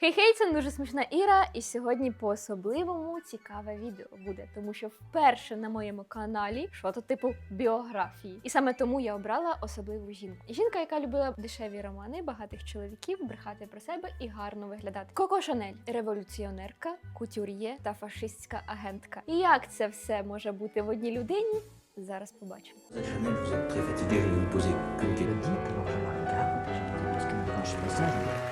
Хей-хей, це дуже смішна Іра, і сьогодні по-особливому цікаве відео буде, тому що вперше на моєму каналі що то типу біографії. І саме тому я обрала особливу жінку. Жінка, яка любила дешеві романи, багатих чоловіків, брехати про себе і гарно виглядати. Коко Шанель, революціонерка, кутюр'є та фашистська агентка. І як це все може бути в одній людині? Зараз побачимо. Chanel,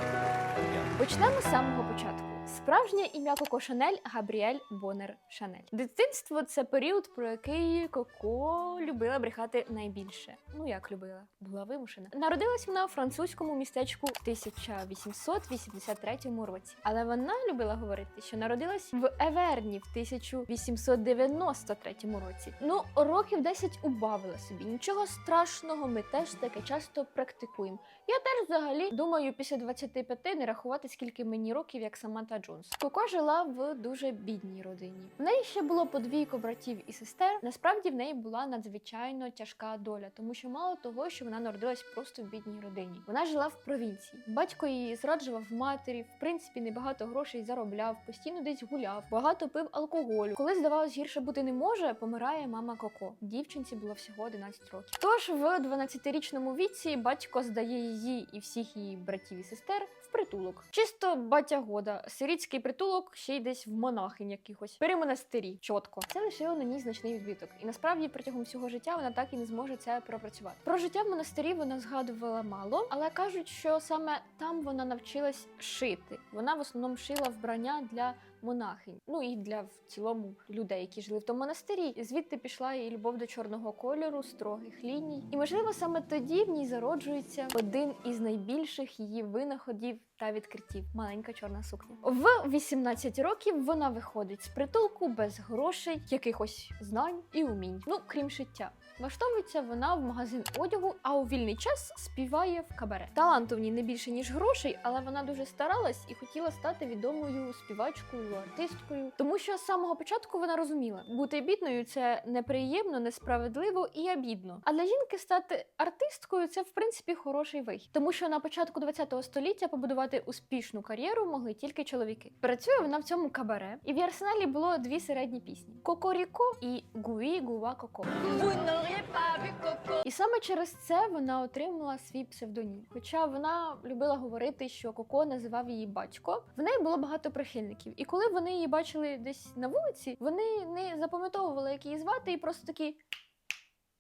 Почнемо з самого початку. Справжнє ім'я Коко Шанель Габріель Бонер Шанель. Дитинство це період, про який Коко любила брехати найбільше. Ну як любила, була вимушена. Народилась вона у французькому містечку в 1883 році, але вона любила говорити, що народилась в Еверні в 1893 році. Ну, років 10 убавила собі. Нічого страшного, ми теж таке часто практикуємо. Я теж взагалі думаю, після 25 не рахувати, скільки мені років, як Саманта Джонс. Коко жила в дуже бідній родині. В неї ще було подвійко братів і сестер. Насправді в неї була надзвичайно тяжка доля, тому що мало того, що вона народилась просто в бідній родині. Вона жила в провінції. Батько її зраджував матері, в принципі, небагато грошей заробляв, постійно десь гуляв, багато пив алкоголю. Коли здавалось, гірше бути не може, помирає мама Коко. Дівчинці було всього 11 років. Тож в 12-річному віці батько здає її і всіх її братів і сестер притулок. Чисто батягода, сирітський притулок, ще й десь в монахинь якихось. При монастирі, чітко. Це лишило на ній значний відбиток. І насправді протягом всього життя вона так і не зможе це пропрацювати. Про життя в монастирі вона згадувала мало, але кажуть, що саме там вона навчилась шити. Вона в основному шила вбрання для монахинь, ну і для в цілому людей, які жили в тому монастирі. І Звідти пішла її любов до чорного кольору, строгих ліній. І можливо саме тоді в ній зароджується один із найбільших її винаходів та відкриттів маленька чорна сукня. В 18 років вона виходить з притулку без грошей, якихось знань і умінь. Ну крім шиття. Влаштовується вона в магазин одягу, а у вільний час співає в кабаре. Таланту в ній не більше ніж грошей, але вона дуже старалась і хотіла стати відомою співачкою, артисткою. Тому що з самого початку вона розуміла, бути бідною це неприємно, несправедливо і обідно. А для жінки стати артисткою це в принципі хороший вихід, тому що на початку ХХ століття побудувати успішну кар'єру могли тільки чоловіки. Працює вона в цьому кабаре, і в її арсеналі було дві середні пісні: Кокоріко і Гуї Гува Коко. І саме через це вона отримала свій псевдонім. Хоча вона любила говорити, що Коко називав її батько. В неї було багато прихильників. І коли вони її бачили десь на вулиці, вони не запам'ятовували, як її звати, і просто такі.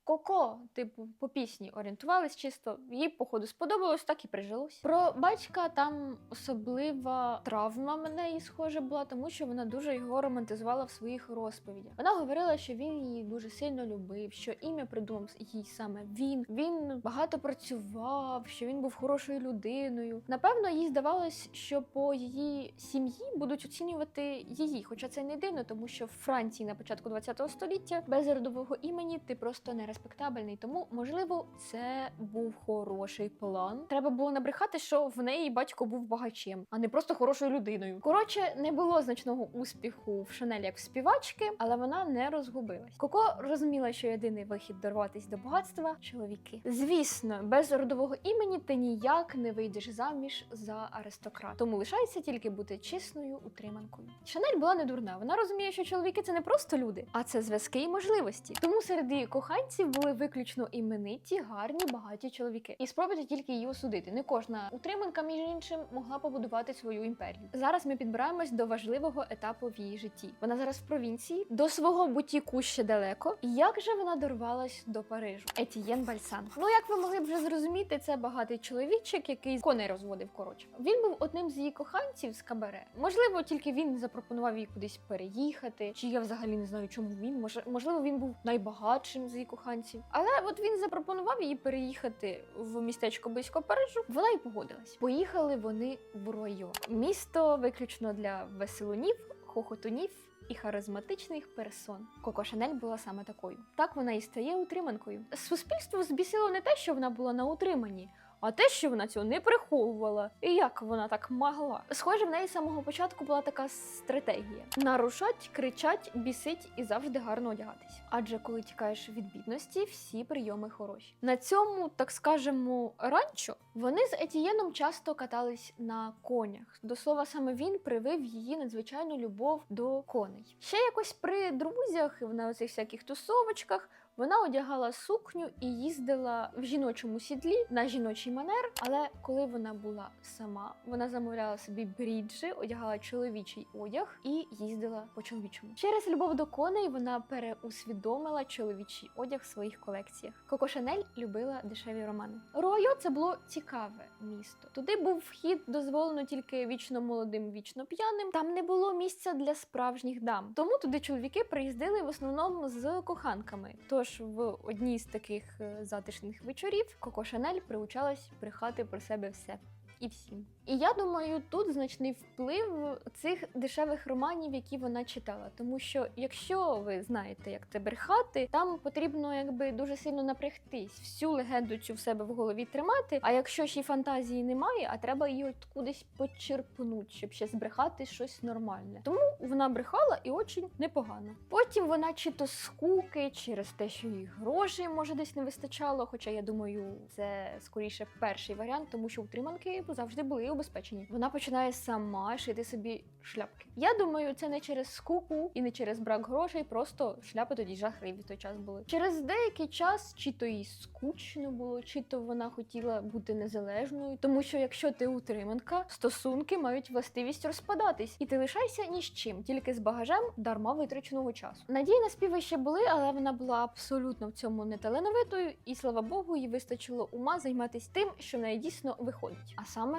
Коко, типу, по пісні орієнтувались чисто. Їй, походу, сподобалось, так і прижилось. Про батька там особлива травма мене їй схоже була, тому що вона дуже його романтизувала в своїх розповідях. Вона говорила, що він її дуже сильно любив, що ім'я придумав їй саме він. Він багато працював, що він був хорошою людиною. Напевно, їй здавалось, що по її сім'ї будуть оцінювати її. Хоча це не дивно, тому що в Франції на початку ХХ століття без родового імені ти просто не респектабельний. Тому, можливо, це був хороший план. Треба було набрехати, що в неї батько був багачем, а не просто хорошою людиною. Коротше, не було значного успіху в Шанель як в співачки, але вона не розгубилась. Коко розуміла, що єдиний вихід дорватися до багатства чоловіки. Звісно, без родового імені ти ніяк не вийдеш заміж за аристократа. Тому лишається тільки бути чесною утриманкою. Шанель була не дурна. Вона розуміє, що чоловіки це не просто люди, а це зв'язки і можливості. Тому серед її коханців були виключно імениті, гарні, багаті чоловіки. І спробуйте тільки її осудити. Не кожна утриманка, між іншим, могла побудувати свою імперію. Зараз ми підбираємось до важливого етапу в її житті. Вона зараз в провінції, до свого бутіку ще далеко. Як же вона дорвалась до Парижу? Етієн Бальсан. Ну як ви могли б вже зрозуміти, це багатий чоловічок, який коней розводив. Коротше, він був одним з її коханців з кабаре. Можливо, тільки він запропонував їй кудись переїхати. Чи я взагалі не знаю, чому він може, можливо, він був найбагатшим з її коханців. Але от він запропонував їй переїхати в містечко близько Парижу. Вона й погодилась. Поїхали вони в Ройо, місто виключно для веселунів, хохотунів. І харизматичних персон. Коко Шанель була саме такою. Так вона і стає утриманкою. Суспільство збісило не те, що вона була на утриманні, А те, що вона цього не приховувала, і як вона так могла? Схоже, в неї з самого початку була така стратегія: нарушать, кричать, бісить і завжди гарно одягатись. Адже коли тікаєш від бідності, всі прийоми хороші. На цьому, так скажемо, ранчо вони з Етієном часто катались на конях. До слова, саме він привив її надзвичайну любов до коней. Ще якось при друзях і на оцих всяких тусовочках. Вона одягала сукню і їздила в жіночому сідлі на жіночий манер. Але коли вона була сама, вона замовляла собі бріджі, одягала чоловічий одяг і їздила по чоловічому. Через любов до коней вона переусвідомила чоловічий одяг в своїх колекціях. Коко Шанель любила дешеві романи. Руайо це було цікаве місто. Туди був вхід дозволено тільки вічно молодим, вічно п'яним. Там не було місця для справжніх дам. Тому туди чоловіки приїздили в основному з коханками. Тож в одній з таких е, затишних вечорів Коко Шанель приучалась брехати про себе все. І всім. І я думаю, тут значний вплив цих дешевих романів, які вона читала. Тому що, якщо ви знаєте, як це брехати, там потрібно якби дуже сильно напрягтись, всю легенду цю в себе в голові тримати. А якщо ще й фантазії немає, а треба її от кудись почерпнути, щоб ще збрехати щось нормальне. Тому вона брехала і очень непогано. Потім вона чи то скуки, через те, що їй грошей може десь не вистачало. Хоча я думаю, це скоріше перший варіант, тому що утриманки завжди були убезпечені. Вона починає сама шити собі шляпки. Я думаю, це не через скуку і не через брак грошей, просто шляпи тоді жахливі той час були. Через деякий час, чи то їй скучно було, чи то вона хотіла бути незалежною, тому що якщо ти утриманка, стосунки мають властивість розпадатись, і ти лишайся ні з чим, тільки з багажем дарма витраченого часу. Надії на співи ще були, але вона була абсолютно в цьому не талановитою, і слава Богу, їй вистачило ума займатися тим, що в неї дійсно виходить, а саме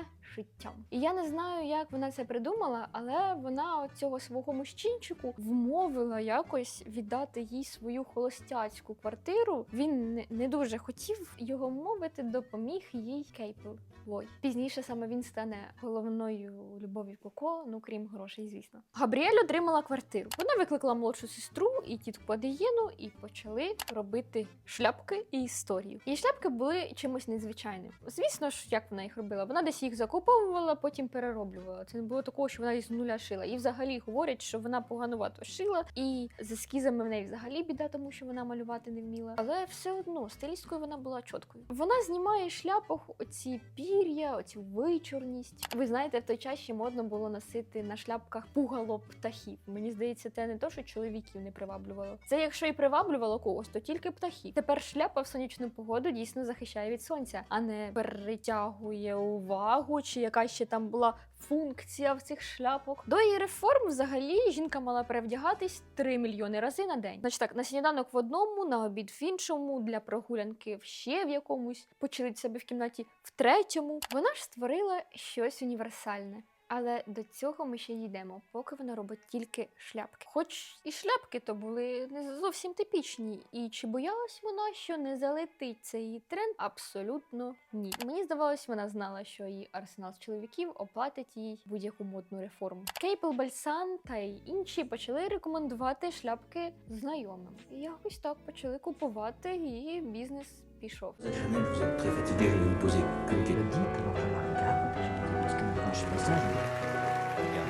шиттям. І я не знаю, як вона це придумала, але вона цього свого мужчинчику вмовила якось віддати їй свою холостяцьку квартиру. Він не, дуже хотів його мовити, допоміг їй Кейпл. Лой. Пізніше саме він стане головною любов'ю Коко, ну крім грошей, звісно. Габріель отримала квартиру. Вона викликала молодшу сестру і тітку Адеєну і почали робити шляпки і історію. І шляпки були чимось незвичайним. Звісно ж, як вона їх робила? Вона десь їх закуповувала, потім перероблювала. Це не було такого, що вона їх з нуля шила. І взагалі говорять, що вона поганувато шила, і з ескізами в неї взагалі біда, тому що вона малювати не вміла. Але все одно стилісткою вона була чіткою. Вона знімає шляпах оці пір'я, оцю вичорність. Ви знаєте, в той час ще модно було носити на шляпках пугало птахів. Мені здається, це не то, що чоловіків не приваблювало. Це якщо і приваблювало когось, то тільки птахів. Тепер шляпа в сонячну погоду дійсно захищає від сонця, а не притягує увагу, чи яка ще там була функція в цих шляпок. До її реформ взагалі жінка мала перевдягатись 3 мільйони рази на день. Значить так, на сніданок в одному, на обід в іншому, для прогулянки ще в якомусь, почилить себе в кімнаті в третьому. Вона ж створила щось універсальне. Але до цього ми ще йдемо, поки вона робить тільки шляпки. Хоч і шляпки то були не зовсім типічні. І чи боялась вона, що не залетить цей її тренд? Абсолютно ні. Мені здавалось, вона знала, що її арсенал з чоловіків оплатить їй будь-яку модну реформу. Кейпл Бальсан та й інші почали рекомендувати шляпки знайомим. І якось так почали купувати, і бізнес пішов. Chanel,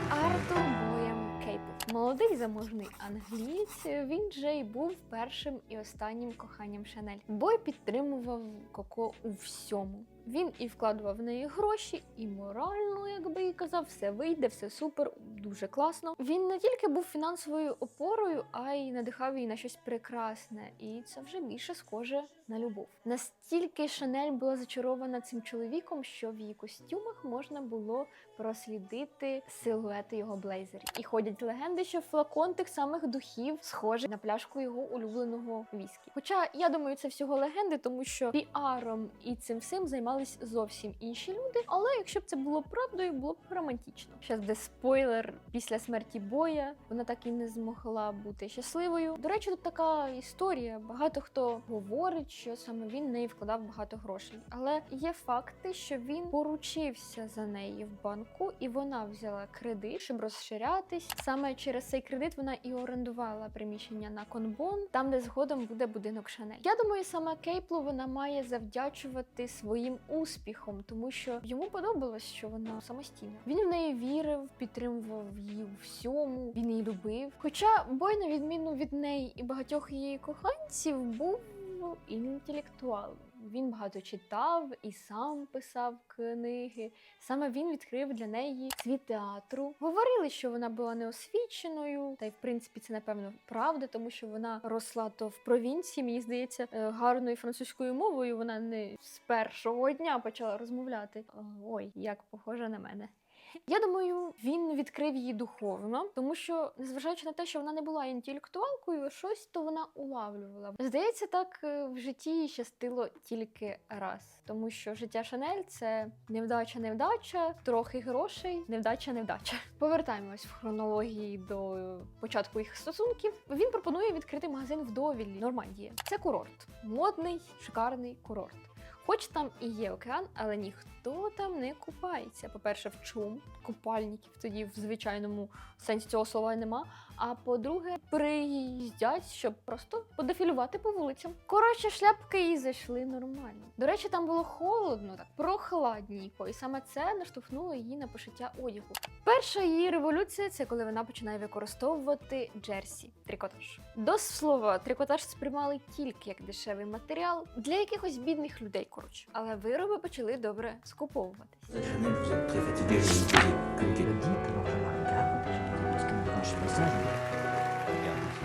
Артур Боєм Кейпл. Молодий заможний англієць. Він же й був першим і останнім коханням Шанель. Бой підтримував Коко у всьому. Він і вкладував в неї гроші, і морально, якби і казав, все вийде, все супер, дуже класно. Він не тільки був фінансовою опорою, а й надихав її на щось прекрасне, і це вже більше схоже на любов. Настільки Шанель була зачарована цим чоловіком, що в її костюмах можна було прослідити силуети його блейзерів. І ходять легенди, що флакон тих самих духів схожий на пляшку його улюбленого віскі. Хоча я думаю, це всього легенди, тому що піаром і цим всім займались зовсім інші люди. Але якщо б це було правдою, було б романтично. Щас буде спойлер після смерті боя. Вона так і не змогла бути щасливою. До речі, тут така історія. Багато хто говорить, що саме він в неї вкладав багато грошей. Але є факти, що він поручився за неї в банку, і вона взяла кредит, щоб розширятись. Саме через цей кредит вона і орендувала приміщення на Конбон, там де згодом буде будинок Шанель. Я думаю, саме Кейплу вона має завдячувати своїм успіхом, тому що йому подобалось, що вона самостійна. Він в неї вірив, підтримував її у всьому, він її любив. Хоча бой, на відміну від неї і багатьох її коханців, був інтелектуалом. Він багато читав і сам писав книги. Саме він відкрив для неї світ театру. Говорили, що вона була неосвіченою, та й в принципі це напевно правда, тому що вона росла то в провінції. Мені здається, е, гарною французькою мовою вона не з першого дня почала розмовляти. Ой, як похожа на мене. Я думаю, він відкрив її духовно, тому що, незважаючи на те, що вона не була інтелектуалкою, щось то вона улавлювала. Здається, так е, в житті їй щастило тільки раз, тому що життя Шанель це невдача, невдача, трохи грошей, невдача, невдача. Повертаємось в хронології до початку їх стосунків. Він пропонує відкрити магазин в Довілі, Нормандія. Це курорт, модний, шикарний курорт. Хоч там і є океан, але ніхто там не купається. По-перше, в чому купальників тоді в звичайному сенсі цього слова нема. А по-друге, приїздять, щоб просто подефілювати по вулицям. Коротше, шляпки їй зайшли нормально. До речі, там було холодно, так прохладненько, і саме це наштовхнуло її на пошиття одягу. Перша її революція це коли вона починає використовувати джерсі, трикотаж. До слова, трикотаж сприймали тільки як дешевий матеріал для якихось бідних людей. Коротше, але вироби почали добре скуповуватись. Konuşmasana.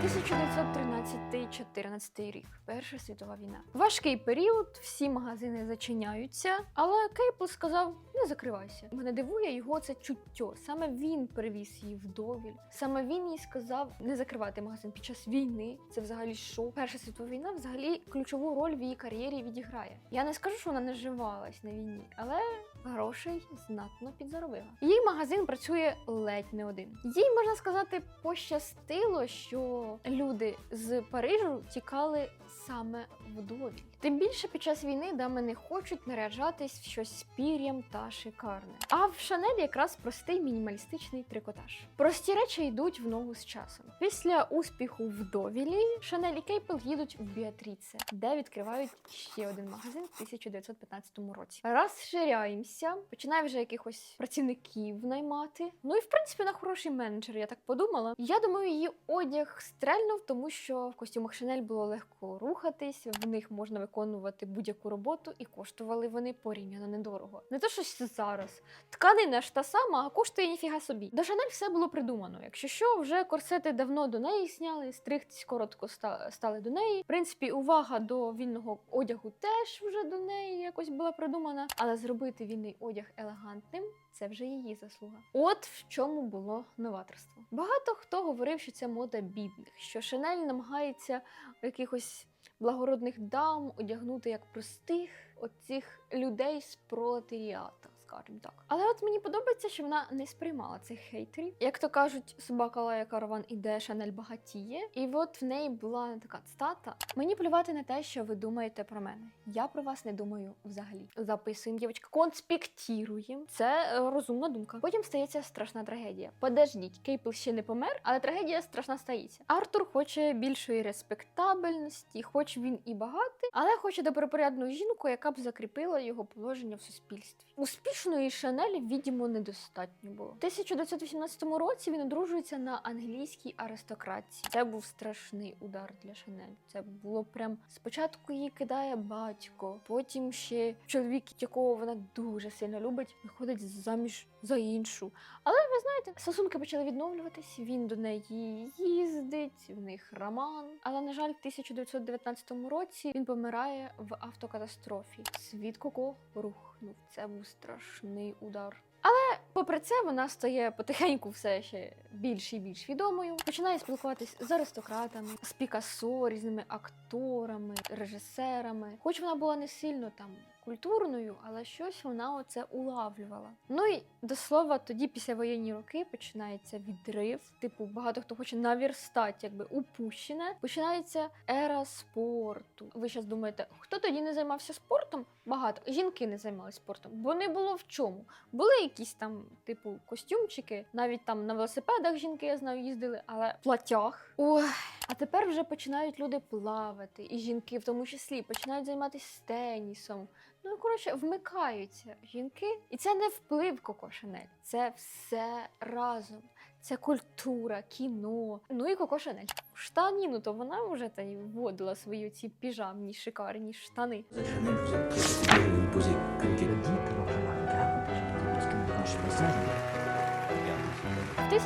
1913-14 рік, Перша світова війна. Важкий період, всі магазини зачиняються, але Кейпл сказав: не закривайся. Мене дивує його це чуття. Саме він привіз її вдовіль. Саме він їй сказав не закривати магазин під час війни. Це взагалі що? Перша світова війна взагалі ключову роль в її кар'єрі відіграє. Я не скажу, що вона не живалась на війні, але грошей знатно підзаробила. Її магазин працює ледь не один. Їй можна сказати, пощастило, що люди з Парижу тікали саме вдовіль. Тим більше під час війни дами не хочуть наряджатись в щось пір'ям та шикарне. А в Шанель якраз простий мінімалістичний трикотаж. Прості речі йдуть в ногу з часом. Після успіху в Довілі Шанель і Кейпл їдуть в Біатріце, де відкривають ще один магазин в 1915 році. Розширяємося, починає вже якихось працівників наймати. Ну і в принципі на хороший менеджер, я так подумала. Я думаю, її одяг стрельнув, тому що в костюмах Шанель було легко рухатись, в них можна виконувати будь-яку роботу, і коштували вони порівняно недорого. Не то щось зараз. Тканина ж та сама, а коштує ніфіга собі. До Шанель все було придумано. Якщо що, вже корсети давно до неї сняли, стригтись коротко стали до неї. В принципі, увага до вільного одягу теж вже до неї якось була придумана. Але зробити вільний одяг елегантним це вже її заслуга. От в чому було новаторство. Багато хто говорив, що це мода бідних, що Шанель намагається якихось благородних дам одягнути як простих оцих людей з пролетаріата, скажімо так. Але от мені подобається, що вона не сприймала цих хейтерів. Як то кажуть, собака лає караван іде, Шанель багатіє. І от в неї була така цитата: мені плювати на те, що ви думаєте про мене. Я про вас не думаю взагалі. Записуємо, дівчатка, конспектіруємо. Це е, розумна думка. Потім стається страшна трагедія. Подождіть, Кейпл ще не помер, але трагедія страшна стається. Артур хоче більшої респектабельності, хоч він і багатий, але хоче добропорядну жінку, яка б закріпила його положення в суспільстві. Успішної Шанель, відімо, недостатньо було. У 1918 році він одружується на англійській аристократці. Це був страшний удар для Шанель. Це було прям спочатку її кидає батько, потім ще чоловік, якого вона дуже сильно любить, виходить заміж за іншу. Але ви знаєте, стосунки почали відновлюватись. Він до неї їздить, в них роман. Але на жаль, в 1919 році він помирає в автокатастрофі. Світ Коко рухнув. Це був страшний удар. Але попри це вона стає потихеньку все ще більш і більш відомою. Починає спілкуватись з аристократами, з Пікассо, різними акторами, режисерами. Хоч вона була не сильно там культурною, але щось вона оце улавлювала. Ну і до слова, тоді після воєнні роки починається відрив. Типу, багато хто хоче наверстати, якби упущене. Починається ера спорту. Ви зараз думаєте, хто тоді не займався спортом? Багато жінки не займалися спортом, бо не було в чому. Були якісь там, типу, костюмчики, навіть там на велосипедах жінки, я знаю, їздили, але в платях. Ой. А тепер вже починають люди плавати, і жінки в тому числі починають займатися тенісом. Ну коротше, вмикаються жінки, і це не вплив Коко Шанель, це все разом. Це культура, кіно. Ну і Коко Шанель. Штаніну, то вона вже та й вводила свої ці піжамні шикарні штани.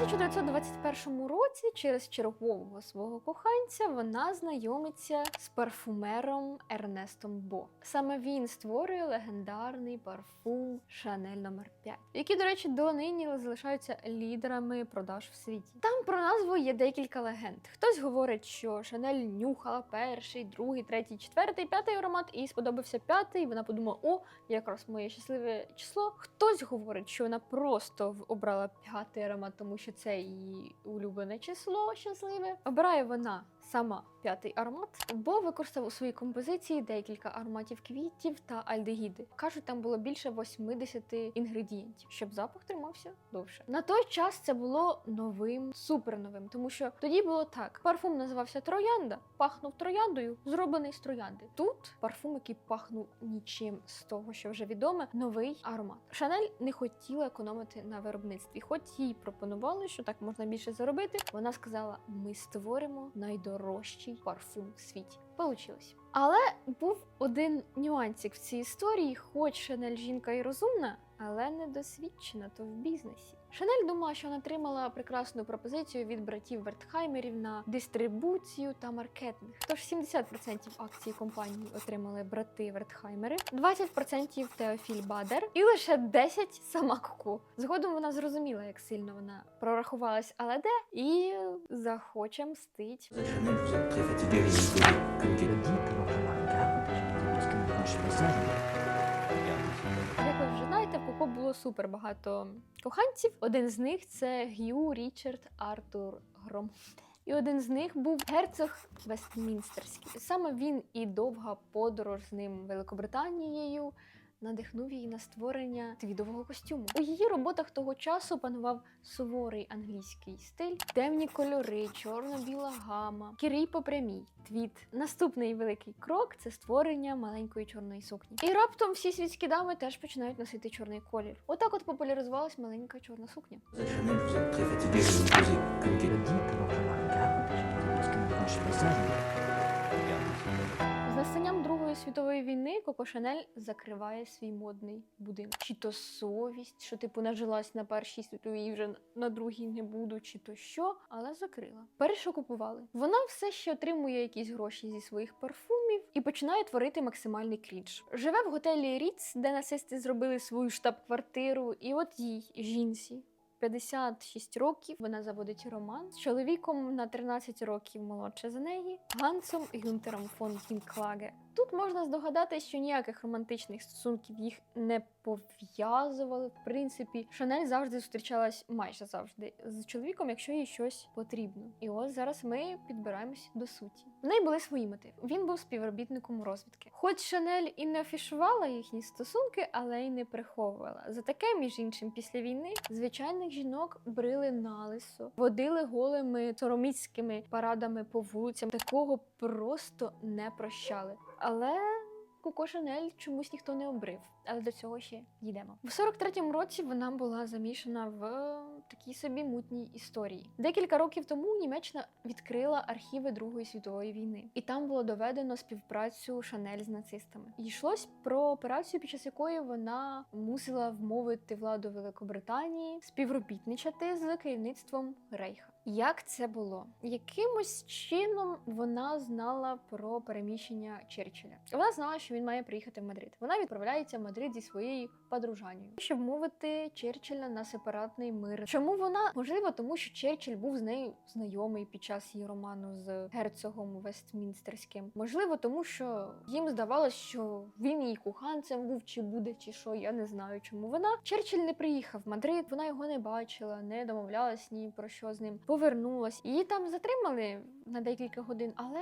1921 році, через чергового свого коханця, вона знайомиться з парфумером Ернестом Бо. Саме він створює легендарний парфум Шанель номер 5 які, до речі, донині залишаються лідерами продаж в світі. Там про назву є декілька легенд. Хтось говорить, що Шанель нюхала перший, другий, третій, четвертий, п'ятий аромат, і сподобався п'ятий. Вона подумала, о, якраз моє щасливе число. Хтось говорить, що вона просто обрала п'ятий аромат, тому що це її улюблене число щасливе. Обирає вона сама п'ятий аромат, бо використав у своїй композиції декілька ароматів квітів та альдегіди. Кажуть, там було більше 80 інгредієнтів, щоб запах тримався довше. На той час це було новим, суперновим, тому що тоді було так: парфум називався Троянда, пахнув трояндою, зроблений з троянди. Тут парфум, який пахнув нічим з того, що вже відоме, новий аромат. Шанель не хотіла економити на виробництві, хоч їй пропонували, що так можна більше заробити. Вона сказала: ми створимо найдорожчий парфум в світі. Получилось. Але був один нюансик в цій історії, хоч Шанель жінка і розумна, але недосвідчена то в бізнесі. Шанель думала, що вона отримала прекрасну пропозицію від братів Вертхаймерів на дистрибуцію та маркетинг. Тож 70% акцій компанії отримали брати Вертхаймери, 20% Теофіль Бадер і лише 10% сама Коко. Згодом вона зрозуміла, як сильно вона прорахувалась, але де і захоче мстить. Коко було супер багато коханців. Один з них це Г'ю Річард Артур Громонте. І один з них був герцог Вестмінстерський. Саме він і довга подорож з ним Великобританією надихнув її на створення твідового костюму. У її роботах того часу панував суворий англійський стиль, темні кольори, чорно-біла гама, кірій по прямій, твіт. Наступний великий крок це створення маленької чорної сукні. І раптом всі світські дами теж починають носити чорний колір. Отак от популяризувалась маленька чорна сукня. La світової війни Коко Шанель закриває свій модний будинок. Чи то совість, що типу нажилась на першій світовій вже на другій не буду, чи то що, але закрила. Перше купували. Вона все ще отримує якісь гроші зі своїх парфумів і починає творити максимальний крінж. Живе в готелі Ріц, де нацисти зробили свою штаб-квартиру, і от їй жінці. 56 років вона заводить роман з чоловіком на 13 років молодше за неї, Гансом Гюнтером фон Кінклаге. Тут можна здогадатися, що ніяких романтичних стосунків їх не пов'язували. В принципі, Шанель завжди зустрічалась майже завжди з чоловіком, якщо їй щось потрібно. І ось зараз ми підбираємось до суті. В неї були свої мотиви. Він був співробітником розвідки. Хоч Шанель і не афішувала їхні стосунки, але й не приховувала. За таке, між іншим, після війни звичайних жінок брили налисо, водили голими сороміцькими парадами по вулицям. Такого просто не прощали. Але Коко Шанель чомусь ніхто не обрив, але до цього ще йдемо. В 43-му році вона була замішана в такій собі мутній історії. Декілька років тому Німеччина відкрила архіви Другої світової війни, і там було доведено співпрацю Шанель з нацистами. Йшлось про операцію, під час якої вона мусила вмовити владу Великобританії співробітничати з керівництвом Рейха. Як це було? Якимось чином вона знала про переміщення Черчилля. Вона знала, що він має приїхати в Мадрид. Вона відправляється в Мадрид зі своєю подружанню, щоб мовити Черчилля на сепаратний мир. Чому вона? Можливо, тому що Черчилль був з нею знайомий під час її роману з герцогом Вестмінстерським. Можливо, тому що їм здавалось, що він її коханцем був, чи буде, чи що. Я не знаю, чому вона. Черчилль не приїхав в Мадрид, вона його не бачила, не домовлялась ні про що з ним. Повернулась. Її там затримали на декілька годин, але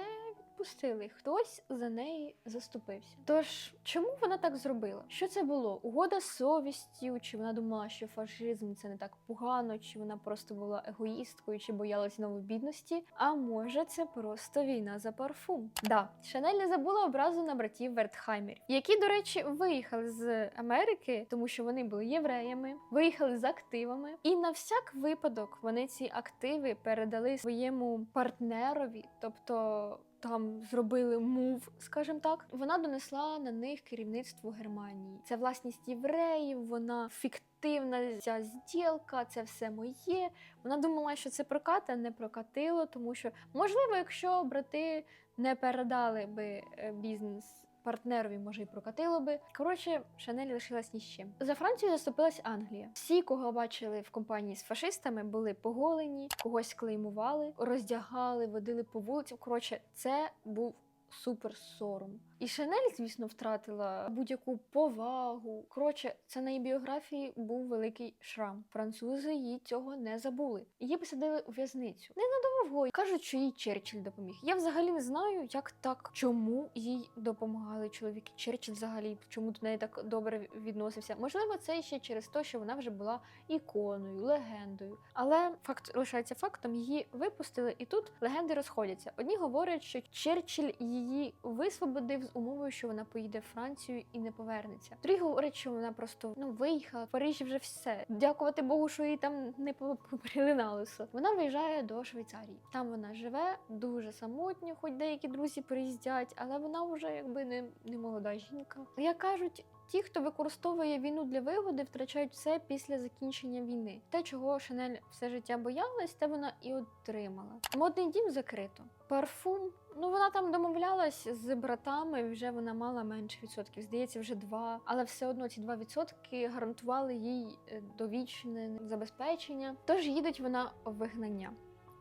відпустили. Хтось за неї заступився. Тож, чому вона так зробила? Що це було? Угода з совістю? Чи вона думала, що фашизм це не так погано, чи вона просто була егоїсткою, чи боялась знову бідності? А може, це просто війна за парфум? Да, Шанель не забула образу на братів Вертхаймерів, які, до речі, виїхали з Америки, тому що вони були євреями, виїхали з активами, і на всяк випадок вони ці активи передали своєму партнерові, тобто. Там зробили мув, скажімо так. Вона донесла на них керівництво Германії. Це власність євреїв, вона фіктивна ця зділка, це все моє. Вона думала, що це прокат, а не прокатило, тому що можливо, якщо брати не передали би е, бізнес. Партнерові може й прокатило би. Коротше, Шанель лишилась ні з чим. За Францію заступилась Англія. Всі, кого бачили в компанії з фашистами, були поголені, когось клеймували, роздягали, водили по вулицям. Коротше, це був супер сором. І Шанель, звісно, втратила будь-яку повагу. Коротше, це на її біографії був великий шрам. Французи їй цього не забули. Її посадили у в'язницю. Ненадовго кажуть, що їй Черчилль допоміг. Я взагалі не знаю, як так, чому їй допомагали чоловіки. Черчилль взагалі чому до неї так добре відносився. Можливо, це ще через те, що вона вже була іконою, легендою. Але факт лишається фактом. Її випустили, і тут легенди розходяться. Одні говорять, що Черчилль її висвободив з умовою, що вона поїде в Францію і не повернеться. Другі говорять, що вона просто ну виїхала в Парижі вже все. Дякувати Богу, що її там не прилинали все. Вона виїжджає до Швейцарії. Там вона живе дуже самотньо, хоч деякі друзі приїздять, але вона вже якби не, не молода жінка. Як кажуть. Ті, хто використовує війну для вигоди, втрачають все після закінчення війни. Те, чого Шанель все життя боялась, те вона і отримала. Модний дім закрито. Парфум. Ну вона там домовлялась з братами. Вже вона мала менше відсотків. Здається, вже два. Але все одно ці два відсотки гарантували їй е, довічне забезпечення. Тож їдеть вона в вигнання.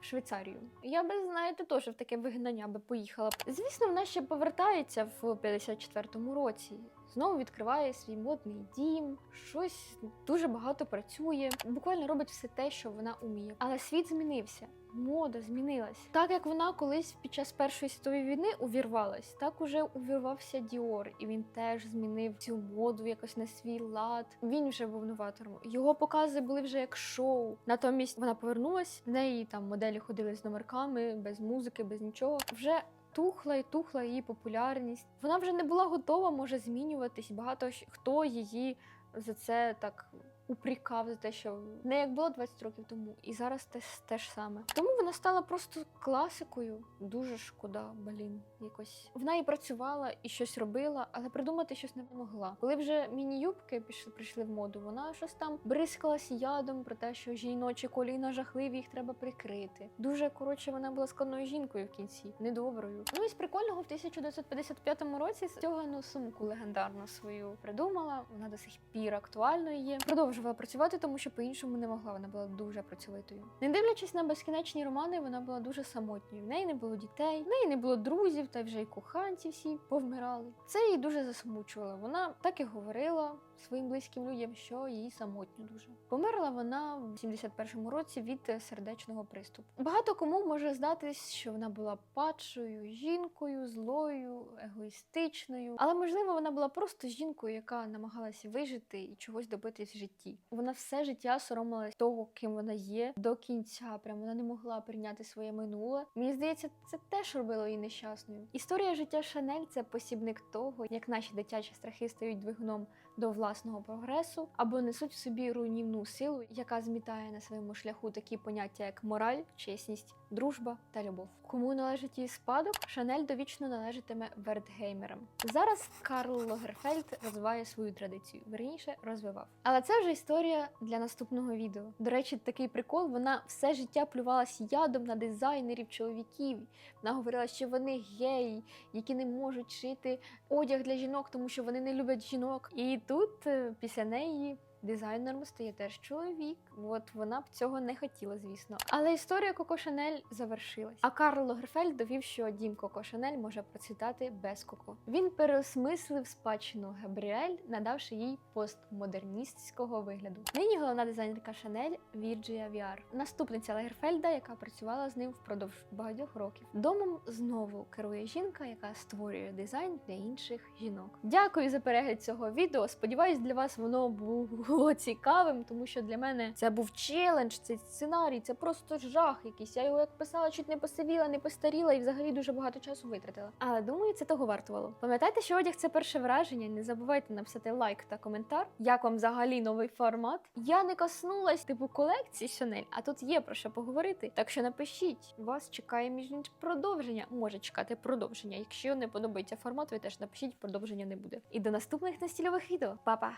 Швейцарію. Я би, знаєте, теж в таке вигнання би поїхала. Звісно, вона ще повертається в 54-му році. Знову відкриває свій модний дім, щось дуже багато працює, буквально робить все те, що вона уміє. Але світ змінився, мода змінилась. Так як вона колись під час Першої світової війни увірвалась, так уже увірвався Діор, і він теж змінив цю моду якось на свій лад. Він вже був новатором. Його покази були вже як шоу. Натомість вона повернулась, в неї там моделі ходили з номерками, без музики, без нічого. Вже тухла і тухла її популярність. Вона вже не була готова, може змінюватись. Багато хто її за це так упрікав за те, що не як було 20 років тому, і зараз те, те ж саме. Тому вона стала просто класикою. Дуже шкода, блін, якось вона і працювала, і щось робила, але придумати щось не могла. Коли вже міні-юбки пішли, прийшли в моду, вона щось там бризкалась ядом про те, що жіночі коліна жахливі, їх треба прикрити. Дуже коротше, вона була складною жінкою в кінці, недоброю. Ну і з прикольного в 1955 році стягану сумку легендарну свою придумала. Вона до сих пір актуальною є. Продовжувала працювати, тому що по-іншому не могла. Вона була дуже працьовитою. Не дивлячись на безкінечні романи, вона була дуже самотньою. В неї не було дітей, в неї не було друзів, та вже й коханці всі повмирали. Це її дуже засмучувало. Вона так і говорила своїм близьким людям, що їй самотньо дуже. Померла вона в 71-му році від е, сердечного приступу. Багато кому може здатись, що вона була падшою жінкою, злою, егоїстичною, але можливо вона була просто жінкою, яка намагалася вижити і чогось добитись в житті. Вона все життя соромилась того, ким вона є до кінця. Прям вона не могла прийняти своє минуле. Мені здається, це теж робило її нещасною. Історія життя Шанель це посібник того, як наші дитячі страхи стають двигуном до власного прогресу або несуть в собі руйнівну силу, яка змітає на своєму шляху такі поняття, як мораль, чесність, дружба та любов. Кому належить її спадок, Шанель довічно належатиме Вертгеймерам. Зараз Карл Лагерфельд розвиває свою традицію, верніше розвивав. Але це вже історія для наступного відео. До речі, такий прикол. Вона все життя плювалась ядом на дизайнерів чоловіків. Вона говорила, що вони геї, які не можуть шити одяг для жінок, тому що вони не люблять жінок. І тут, е, після неї, дизайнером стає теж чоловік. От вона б цього не хотіла, звісно. Але історія Коко Шанель завершилась. А Карл Лагерфельд довів, що дім Коко Шанель може процвітати без Коко. Він переосмислив спадщину Габріель, надавши їй постмодерністського вигляду. Нині головна дизайнерка Шанель Вірджія Віар, наступниця Лагерфельда, яка працювала з ним впродовж багатьох років. Домом знову керує жінка, яка створює дизайн для інших жінок. Дякую за перегляд цього відео. Сподіваюсь, для вас воно було цікавим, тому що для мене це був челендж, цей сценарій, це просто жах якийсь. Я його як писала, чуть не посивіла, не постаріла і взагалі дуже багато часу витратила. Але думаю, це того вартувало. Пам'ятайте, що одяг це перше враження. Не забувайте написати лайк та коментар. Як вам взагалі новий формат? Я не коснулась типу колекції Chanel, а тут є про що поговорити. Так що напишіть, вас чекає між іншим продовження. Може чекати продовження. Якщо не подобається формат, ви теж напишіть, продовження не буде. І до наступних настільових відео. Па-па!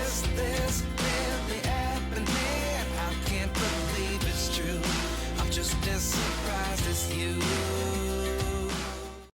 Is this really happening? I can't believe it's true. I'm just as surprised as you.